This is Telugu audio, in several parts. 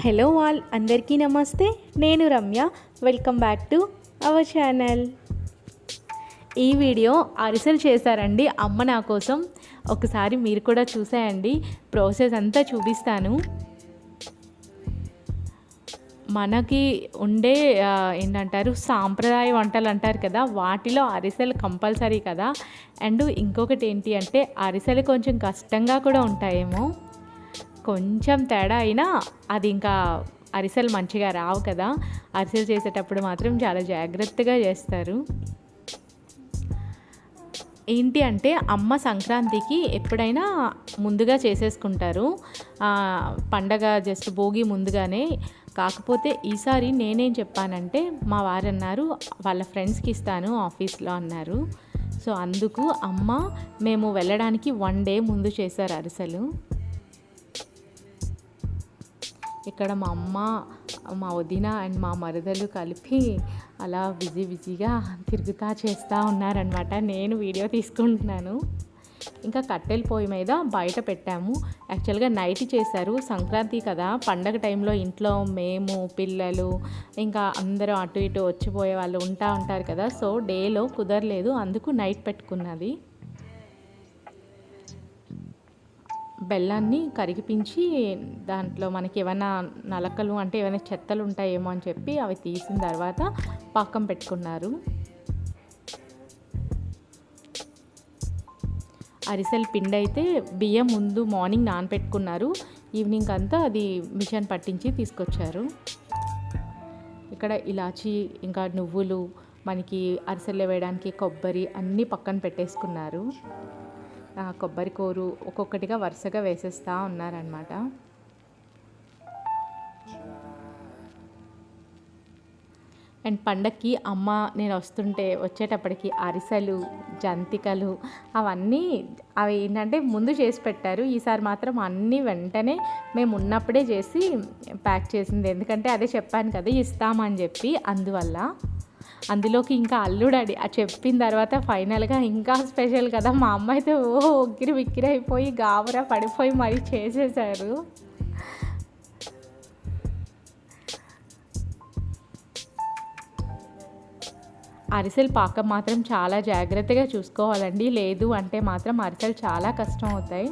హలో ఆల్ అందరికీ నమస్తే. నేను Ramya. Welcome back to our channel ఈ వీడియో అరిసెలు చేశారండి. అమ్మ నా కోసం. ఒకసారి మీరు కూడా చూసేయండి. ప్రాసెస్ అంతా చూపిస్తాను. మనకి ఉండే ఏంటంటారు? సాంప్రదాయ వంటలు అంటారు కదా వాటిలో అరిసెలు కంపల్సరీ కదా. అండ్ ఇంకొకటి ఏంటి అంటే అరిసెలు కొంచెం కష్టంగా కూడా ఉంటాయేమో. కొంచెం తేడా అయినా అది ఇంకా అరిసెలు మంచిగా రావు కదా. అరిసెలు చేసేటప్పుడు మాత్రం చాలా జాగ్రత్తగా చేస్తారు. ఏంటి అంటే అమ్మ సంక్రాంతికి ఎప్పుడైనా ముందుగా చేసేసుకుంటారు. పండగ జస్ట్ భోగి ముందుగానే. కాకపోతే ఈసారి నేనేం చెప్పానంటే మా వారు అన్నారు వాళ్ళ ఫ్రెండ్స్కి ఇస్తాను ఆఫీస్లో అన్నారు. సో అందుకు అమ్మ మేము వెళ్ళడానికి వన్ డే ముందు చేశారు అరిసెలు. ఇక్కడ మా అమ్మ మా వదిన అండ్ మా మరదలు కలిపి అలా బిజీ బిజీగా తిరుగుతా చేస్తూ ఉన్నారనమాట నేను వీడియో తీసుకుంటున్నాను. ఇంకా కట్టెల పొయ్యి మీద బయట పెట్టాము. యాక్చువల్గా నైట్ చేశారు. సంక్రాంతి కదా. పండగ టైంలో ఇంట్లో మేము పిల్లలు ఇంకా అందరూ అటు ఇటు వచ్చిపోయే వాళ్ళు ఉంటా ఉంటారు కదా. సో డేలో కుదరలేదు. అందుకు నైట్ పెట్టుకున్నది. బెల్లాన్ని కరిగిపించి దాంట్లో మనకి ఏమైనా నలకలు అంటే ఏమైనా చెత్తలు ఉంటాయేమో అని చెప్పి అవి తీసిన తర్వాత పాకం పెట్టుకున్నారు. అరిసెల పిండి అయితే బియ్యం ముందు మార్నింగ్ నానపెట్టుకున్నారు. ఈవినింగ్ అంతా అది మిషన్ పట్టించి తీసుకొచ్చారు. ఇక్కడ ఇలాచి ఇంకా నువ్వులు మనకి అరిసెలు వేయడానికి కొబ్బరి అన్నీ పక్కన పెట్టేసుకున్నారు. కొబ్బరి కూరు ఒక్కొక్కటిగా వరుసగా వేసేస్తూ ఉన్నారనమాట అండ్ పండక్కి అమ్మ నేను వస్తుంటే వచ్చేటప్పటికి అరిసెలు జంతికలు అవన్నీ అవి ఏంటంటే ముందు చేసి పెట్టారు. ఈసారి మాత్రం అన్నీ వెంటనే మేము ఉన్నప్పుడే చేసి ప్యాక్ చేసింది. ఎందుకంటే అదే చెప్పాను కదా ఇస్తామని చెప్పి అందువల్ల. అందులోకి ఇంకా అల్లుడడి ఆ చెప్పిన తర్వాత ఫైనల్గా ఇంకా స్పెషల్ కదా మా అమ్మ అయితే ఓ ఉక్కిరి విక్కిరి అయిపోయి గాబరా పడిపోయి మరీ చేసేసారు. అరిసెలు పాకం మాత్రం చాలా జాగ్రత్తగా చూసుకోవాలండి. లేదు అంటే మాత్రం అరిసెలు చాలా కష్టం అవుతాయి.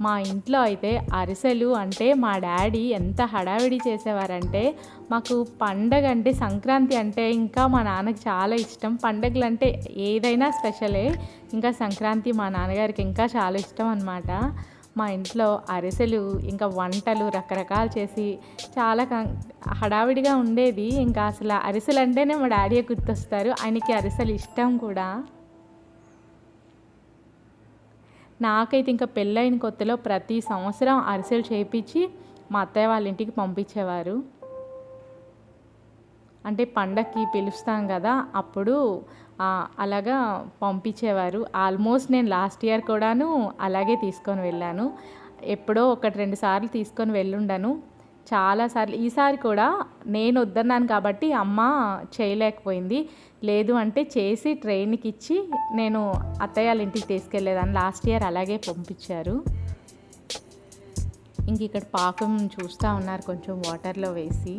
మా ఇంట్లో అయితే అరిసెలు అంటే మా డాడీ ఎంత హడావిడి చేసేవారంటే మాకు పండగ అంటే సంక్రాంతి అంటే ఇంకా మా నాన్నకి చాలా ఇష్టం. పండగలు అంటే ఏదైనా స్పెషలే. ఇంకా సంక్రాంతి మా నాన్నగారికి ఇంకా చాలా ఇష్టం అనమాట మా ఇంట్లో అరిసెలు ఇంకా వంటలు రకరకాలు చేసి చాలా కం- హడావిడిగా ఉండేది. ఇంకా అసలు అరిసెలు అంటేనే మా డాడీ గుర్తొస్తారు. ఆయనకి అరిసెలు ఇష్టం కూడా. నాకైతే ఇంకా పెళ్ళైన కొత్తలో ప్రతి సంవత్సరం అరిసెలు చేయించి మా అత్తయ్య వాళ్ళ ఇంటికి పంపించేవారు. అంటే పండక్కి పిలుస్తాం కదా అప్పుడు అలాగా పంపించేవారు. ఆల్మోస్ట్ నేను లాస్ట్ ఇయర్ కూడాను అలాగే తీసుకొని వెళ్ళాను. ఎప్పుడో ఒకటి రెండు సార్లు తీసుకొని వెళ్ళుండను. చాలాసార్లు ఈసారి కూడా నేను వద్దన్నాను కాబట్టి అమ్మ చేయలేకపోయింది. లేదు అంటే చేసి ట్రైన్కి ఇచ్చి నేను అత్తయ్య వాళ్ళ ఇంటికి తీసుకెళ్ళేదాన్ని. లాస్ట్ ఇయర్ అలాగే పంపించారు. ఇంక ఇక్కడ పాకం చూస్తూ ఉన్నారు కొంచెం వాటర్లో వేసి.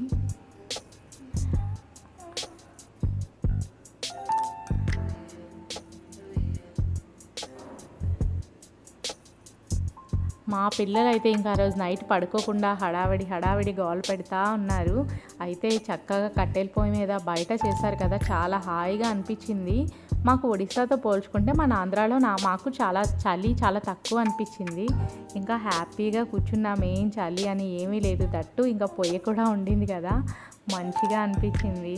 మా పిల్లలు అయితే ఇంకా రోజు నైట్ పడుకోకుండా హడావిడి హడావిడి గోల పెడతా ఉన్నారు. అయితే చక్కగా కట్టెల పొయ్యి మీద బయట చేశారు కదా చాలా హాయిగా అనిపించింది. మాకు ఒడిశాతో పోల్చుకుంటే మన ఆంధ్రాలో నా మాకు చాలా చలి చాలా తక్కువ అనిపించింది. ఇంకా హ్యాపీగా కూర్చున్నాం ఏం చలి అని ఏమీ లేదు తట్టు ఇంకా పొయ్యి కూడా ఉండింది కదా మంచిగా అనిపించింది.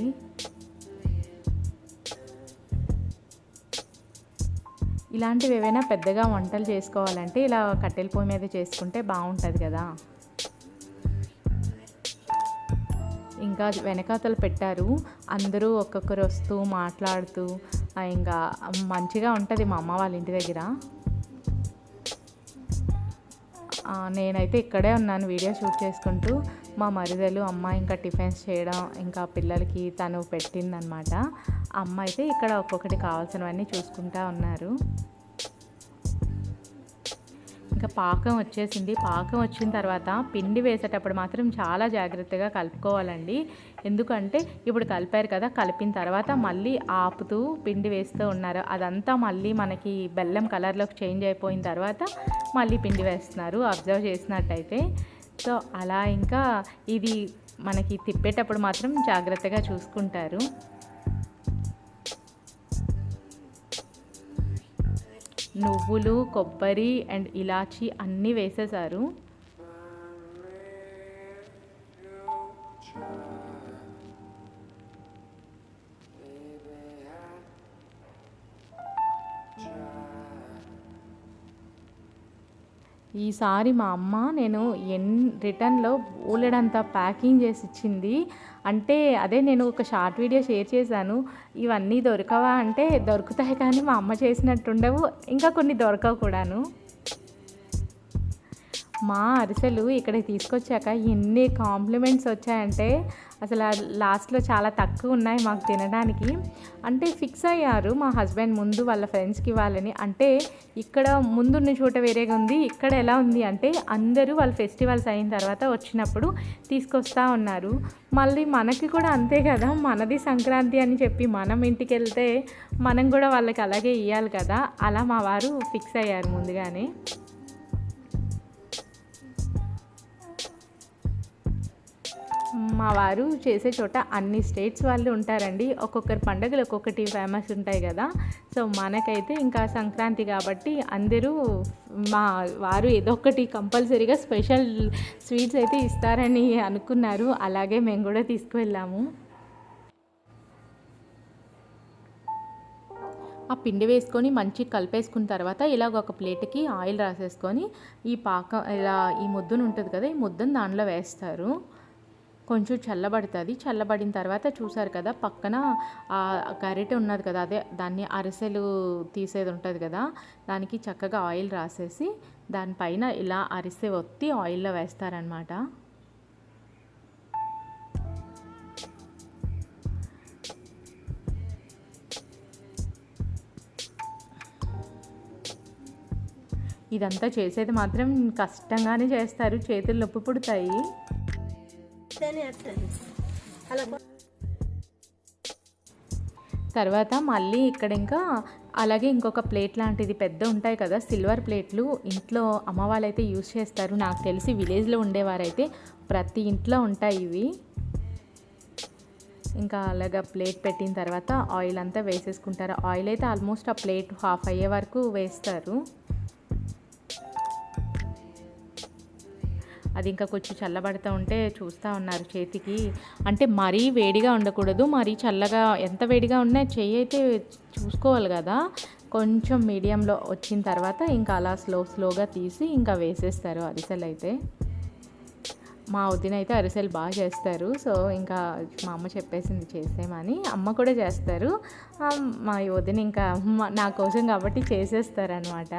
ఇలాంటివి ఏవైనా పెద్దగా వంటలు చేసుకోవాలంటే ఇలా కట్టెల పొయ్యి మీద చేసుకుంటే బాగుంటుంది కదా. ఇంకా వెనకాతలు పెట్టారు. అందరూ ఒక్కొక్కరు వస్తూ మాట్లాడుతూ ఇంకా మంచిగా ఉంటుంది మా అమ్మ వాళ్ళ ఇంటి దగ్గర. నేనైతే ఇక్కడే ఉన్నాను వీడియో షూట్ చేసుకుంటూ. మా మరిదలు అమ్మ ఇంకా టిఫిన్స్ చేయడం ఇంకా పిల్లలకి తను పెట్టిందనమాట అమ్మ అయితే ఇక్కడ ఒక్కొక్కటి కావాల్సినవన్నీ చూసుకుంటా ఉన్నారు. ఇంకా పాకం వచ్చేసింది. పాకం వచ్చిన తర్వాత పిండి వేసేటప్పుడు మాత్రం చాలా జాగ్రత్తగా కలుపుకోవాలండి. ఎందుకంటే ఇప్పుడు కలిపారు కదా కలిపిన తర్వాత మళ్ళీ ఆపుతూ పిండి వేస్తూ ఉన్నారు. అదంతా మళ్ళీ మనకి బెల్లం కలర్లోకి చేంజ్ అయిపోయిన తర్వాత మళ్ళీ పిండి వేస్తున్నారు అబ్జర్వ్ చేసినట్టయితే. సో అలా ఇంకా ఇది మనకి తిప్పేటప్పుడు మాత్రం జాగ్రత్తగా చూసుకుంటారు. నువ్వులు కొబ్బరి అండ్ ఇలాచి అన్నీ వేసేసారు ఈసారి మా అమ్మ నేను ఎన్ రిటర్న్లో బోలెడంత ప్యాకింగ్ చేసి ఇచ్చింది. అంటే అదే నేను ఒక షార్ట్ వీడియో షేర్ చేశాను. ఇవన్నీ దొరకవా అంటే దొరుకుతాయి కానీ మా అమ్మ చేసినట్టుండవు. ఇంకా కొన్ని దొరకవు కూడాను. మా అరిసెలు ఇక్కడ తీసుకొచ్చాక ఎన్ని కాంప్లిమెంట్స్ వచ్చాయంటే అసలు లాస్ట్లో చాలా తక్కువ ఉన్నాయి మాకు తినడానికి. అంటే ఫిక్స్ అయ్యారు మా హస్బెండ్ ముందు వాళ్ళ ఫ్రెండ్స్కి ఇవ్వాలని అంటే ఇక్కడ ముందున్న చోట వేరేగా ఉంది ఇక్కడ ఎలా ఉంది అంటే అందరూ వాళ్ళ ఫెస్టివల్స్ అయిన తర్వాత వచ్చినప్పుడు తీసుకొస్తా ఉన్నారు. మళ్ళీ మనకి కూడా అంతే కదా మనది సంక్రాంతి అని చెప్పి మనం ఇంటికి వెళ్తే మనం కూడా వాళ్ళకి అలాగే ఇవ్వాలి కదా. అలా మా వారు ఫిక్స్ అయ్యారు ముందుగానే. మా వారు చేసే చోట అన్ని స్టేట్స్ వాళ్ళు ఉంటారండి. ఒక్కొక్కరి పండుగలు ఒక్కొక్కటి ఫేమస్ ఉంటాయి కదా. సో మనకైతే ఇంకా సంక్రాంతి కాబట్టి అందరూ మా వారు ఏదో ఒకటి కంపల్సరీగా స్పెషల్ స్వీట్స్ అయితే ఇస్తారని అనుకున్నారు. అలాగే మేము కూడా తీసుకువెళ్ళాము. ఆ పిండి వేసుకొని మంచి కలిపేసుకున్న తర్వాత ఇలాగ ఒక ప్లేట్కి ఆయిల్ రాసేసుకొని ఈ పాక ఇలా ఈ ముద్దను ఉంటుంది కదా ఈ ముద్దను దానిలో వేస్తారు. కొంచెం చల్లబడుతుంది. చల్లబడిన తర్వాత చూసారు కదా పక్కన ఆ గరిటె ఉన్నది కదా అదే దాన్ని అరిసెలు తీసేది ఉంటుంది కదా దానికి చక్కగా ఆయిల్ రాసేసి దానిపైన ఇలా అరిసె ఒత్తి ఆయిల్లో వేస్తారనమాట ఇదంతా చేసేది మాత్రం కష్టంగానే చేస్తారు. చేతులు నొప్పి పుడతాయి. తర్వాత మళ్ళీ ఇక్కడ ఇంకా అలాగే ఇంకొక ప్లేట్ లాంటిది పెద్ద ఉంటాయి కదా సిల్వర్ ప్లేట్లు. ఇంట్లో అమ్మ వాళ్ళైతే యూజ్ చేస్తారు. నాకు తెలిసి విలేజ్లో ఉండేవారైతే ప్రతి ఇంట్లో ఉంటాయి ఇవి. ఇంకా అలాగా ప్లేట్ పెట్టిన తర్వాత ఆయిల్ అంతా వేసేసుకుంటారు. ఆయిల్ అయితే ఆల్మోస్ట్ ఆ ప్లేట్ హాఫ్ అయ్యే వరకు వేస్తారు. అది ఇంకా కొంచెం చల్లబడుతూ ఉంటే చూస్తూ ఉన్నారు చేతికి. అంటే మరీ వేడిగా ఉండకూడదు మరీ చల్లగా ఎంత వేడిగా ఉన్నా చెయ్యి అయితే చూసుకోవాలి కదా. కొంచెం మీడియంలో వచ్చిన తర్వాత ఇంకా అలా స్లో స్లోగా తీసి ఇంకా వేసేస్తారు అరిసెలు అయితే. మా వదిన అయితే అరిసెలు బాగా చేస్తారు. సో ఇంకా మా అమ్మ చెప్పేసింది చేసేమని అమ్మ కూడా చేస్తారు. మా వదిన ఇంకా నా కోసం కాబట్టి చేసేస్తారనమాట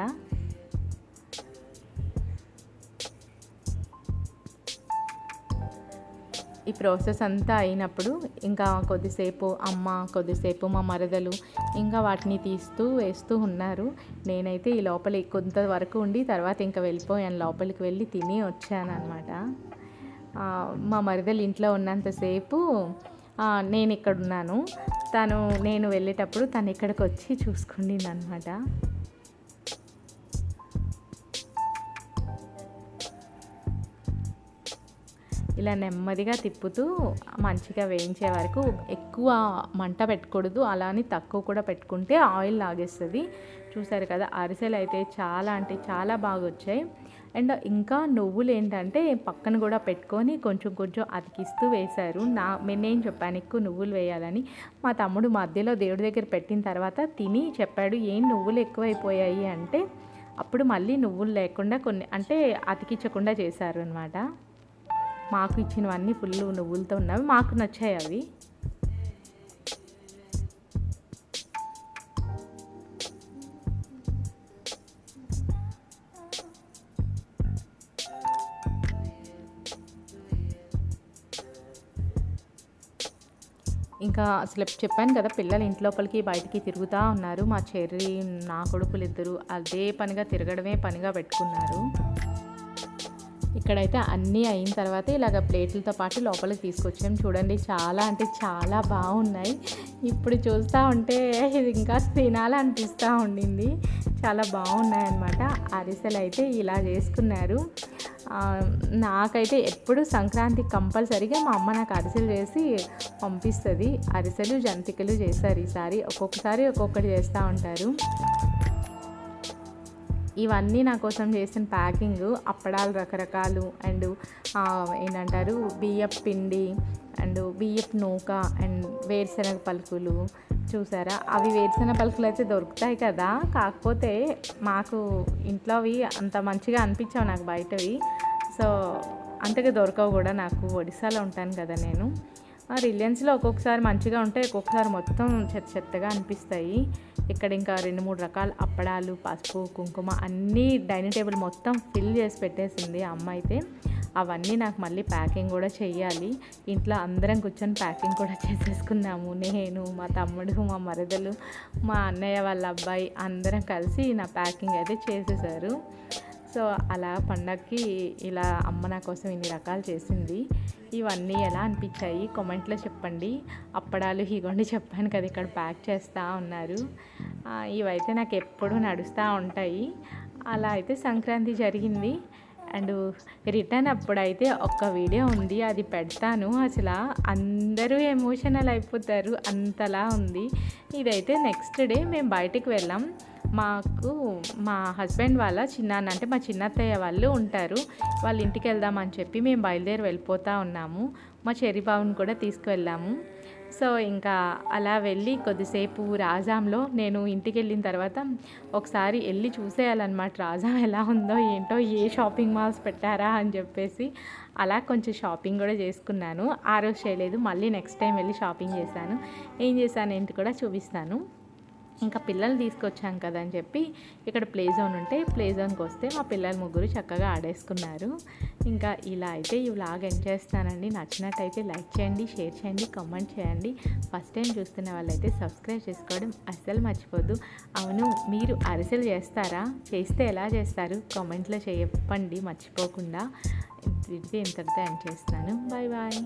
ఈ ప్రాసెస్ అంతా అయినప్పుడు ఇంకా కొద్దిసేపు అమ్మ కొద్దిసేపు మా మరదలు ఇంకా వాటిని తీస్తూ వేస్తూ ఉన్నారు. నేనైతే ఈ లోపల కొంతవరకు ఉండి తర్వాత ఇంకా వెళ్ళిపోయాను. లోపలికి వెళ్ళి తిని వచ్చానమాట మా మరదలు ఇంట్లో ఉన్నంతసేపు నేను ఇక్కడ ఉన్నాను తను నేను వెళ్ళేటప్పుడు తను ఇక్కడికి వచ్చి చూసుకుండింది అనమాట ఇలా నెమ్మదిగా తిప్పుతూ మంచిగా వేయించే వరకు ఎక్కువ మంట పెట్టకూడదు. అలా అని తక్కువ కూడా పెట్టుకుంటే ఆయిల్ లాగేస్తుంది. చూసారు కదా అరిసెలు అయితే చాలా అంటే చాలా బాగా వచ్చాయి. అండ్ ఇంకా నువ్వులు ఏంటంటే పక్కన కూడా పెట్టుకొని కొంచెం కొంచెం అతికిస్తూ వేశారు. నా నేనేం చెప్పాను ఎక్కువ నువ్వులు వేయాలని. మా తమ్ముడు మధ్యలో దేవుడి దగ్గర పెట్టిన తర్వాత తిని చెప్పాడు ఏం నువ్వులు ఎక్కువైపోయాయి? అంటే అప్పుడు మళ్ళీ నువ్వులు లేకుండా కొన్ని అంటే అతికించకుండా చేశారు అనమాట మాకు ఇచ్చినవన్నీ ఫుల్ నువ్వులతో ఉన్నవి. మాకు నచ్చాయి అవి. ఇంకా అసలు చెప్పాను కదా పిల్లలు ఇంటి లోపలికి బయటికి తిరుగుతూ ఉన్నారు. మా చెర్రి నా కొడుకులు ఇద్దరు అదే పనిగా తిరగడమే పనిగా పెట్టుకున్నారు. ఇక్కడైతే అన్నీ అయిన తర్వాత ఇలాగ ప్లేట్లతో పాటు లోపలికి తీసుకొచ్చాం. చూడండి చాలా అంటే చాలా బాగున్నాయి. ఇప్పుడు చూస్తూ ఉంటే ఇది ఇంకా తినాలనిపిస్తూ ఉండింది. చాలా బాగున్నాయి అన్నమాట. అరిసెలు అయితే ఇలా చేసుకున్నారు. నాకైతే ఎప్పుడు సంక్రాంతి కంపల్సరీగా మా అమ్మ నాకు అరిసెలు చేసి పంపిస్తుంది. అరిసెలు జంతికలు చేస్తారు ఈసారి. ఒక్కొక్కసారి ఒక్కొక్కటి చేస్తూ ఉంటారు. ఇవన్నీ నా కోసం చేసిన ప్యాకింగ్ అప్పడాలు రకరకాలు అండ్ ఏంటంటారు బియ్యపు పిండి అండ్ బియ్యపు నూక అండ్ వేరుశనగ పలుకులు. చూసారా? అవి వేరుశనగ పలుకులు అయితే దొరుకుతాయి కదా? కాకపోతే మాకు ఇంట్లోవి అంత మంచిగా అనిపించావు నాకు బయటవి. సో అంతగా దొరకవు కూడా నాకు. ఒడిశాలో ఉంటాను కదా నేను. ఆ రిలయన్స్లో ఒక్కొక్కసారి మంచిగా ఉంటాయి ఒక్కొక్కసారి మొత్తం చెత్త చెత్తగా అనిపిస్తాయి. ఇక్కడ ఇంకా రెండు మూడు రకాల అప్పడాలు పసుపు కుంకుమ అన్నీ డైనింగ్ టేబుల్ మొత్తం ఫిల్ చేసి పెట్టేసింది అమ్మ అయితే. అవన్నీ నాకు మళ్ళీ ప్యాకింగ్ కూడా చేయాలి ఇంట్లో అందరం కూర్చొని ప్యాకింగ్ కూడా చేసేసుకున్నాము నేను మా తమ్ముడు మా మరదలు మా అన్నయ్య వాళ్ళ అబ్బాయి అందరం కలిసి నా ప్యాకింగ్ అయితే చేసేసారు. సో అలా పండగకి ఇలా అమ్మ నా కోసం ఇన్ని రకాలు చేసింది. ఇవన్నీ ఎలా అనిపించాయి? కామెంట్లో చెప్పండి. అప్పడాలు ఇగోండి చెప్పాను కదా ఇక్కడ ప్యాక్ చేస్తూ ఉన్నారు. ఇవైతే నాకు ఎప్పుడూ నడుస్తూ ఉంటాయి. అలా అయితే సంక్రాంతి జరిగింది. అండ్ రిటర్న్ అప్పుడైతే ఒక్క వీడియో ఉంది అది పెడతాను. అసలు అందరూ ఎమోషనల్ అయిపోతారు అంతలా ఉంది. ఇదైతే నెక్స్ట్ డే మేము బయటికి వెళ్ళాం. మాకు మా హస్బెండ్ వాళ్ళ చిన్నాన్న అంటే మా చిన్నత్తయ్య వాళ్ళు ఉంటారు. వాళ్ళ ఇంటికి వెళ్దామని చెప్పి మేము బయలుదేరి వెళ్ళిపోతూ ఉన్నాము. మా చెరిబాబుని కూడా తీసుకువెళ్ళాము. సో ఇంకా అలా వెళ్ళి కొద్దిసేపు రాజాంలో నేను ఇంటికి వెళ్ళిన తర్వాత ఒకసారి వెళ్ళి చూసేయాలన్నమాట. రాజాం ఎలా ఉందో ఏంటో ఏ షాపింగ్ మాల్స్ పెట్టారా అని చెప్పేసి అలా కొంచెం షాపింగ్ కూడా చేసుకున్నాను. ఆ రోజు చేయలేదు. మళ్ళీ నెక్స్ట్ టైం వెళ్ళి షాపింగ్ చేశాను. ఏం చేశాను ఏంటి కూడా చూపిస్తాను. ఇంకా పిల్లల్ని తీసుకొచ్చాం కదా అని చెప్పి ఇక్కడ ప్లే జోన్ ఉంటే ప్లే జోన్కి వస్తే మా పిల్లలు ముగ్గురు చక్కగా ఆడేసుకున్నారు. ఇంకా ఇలా అయితే ఈ వ్లాగ్ ఎండ్ చేస్తానండి. నచ్చినట్టయితే లైక్ చేయండి షేర్ చేయండి కామెంట్ చేయండి. ఫస్ట్ టైం చూస్తున్న వాళ్ళైతే సబ్స్క్రైబ్ చేసుకోవడం అస్సలు మర్చిపోద్దు. అవును మీరు అరిసెలు చేస్తారా? చేస్తే ఎలా చేస్తారు? కామెంట్లో చెప్పండి మర్చిపోకుండా. ఇది ఇంతటితో ఎండ్ చేస్తాను బాయ్ బాయ్.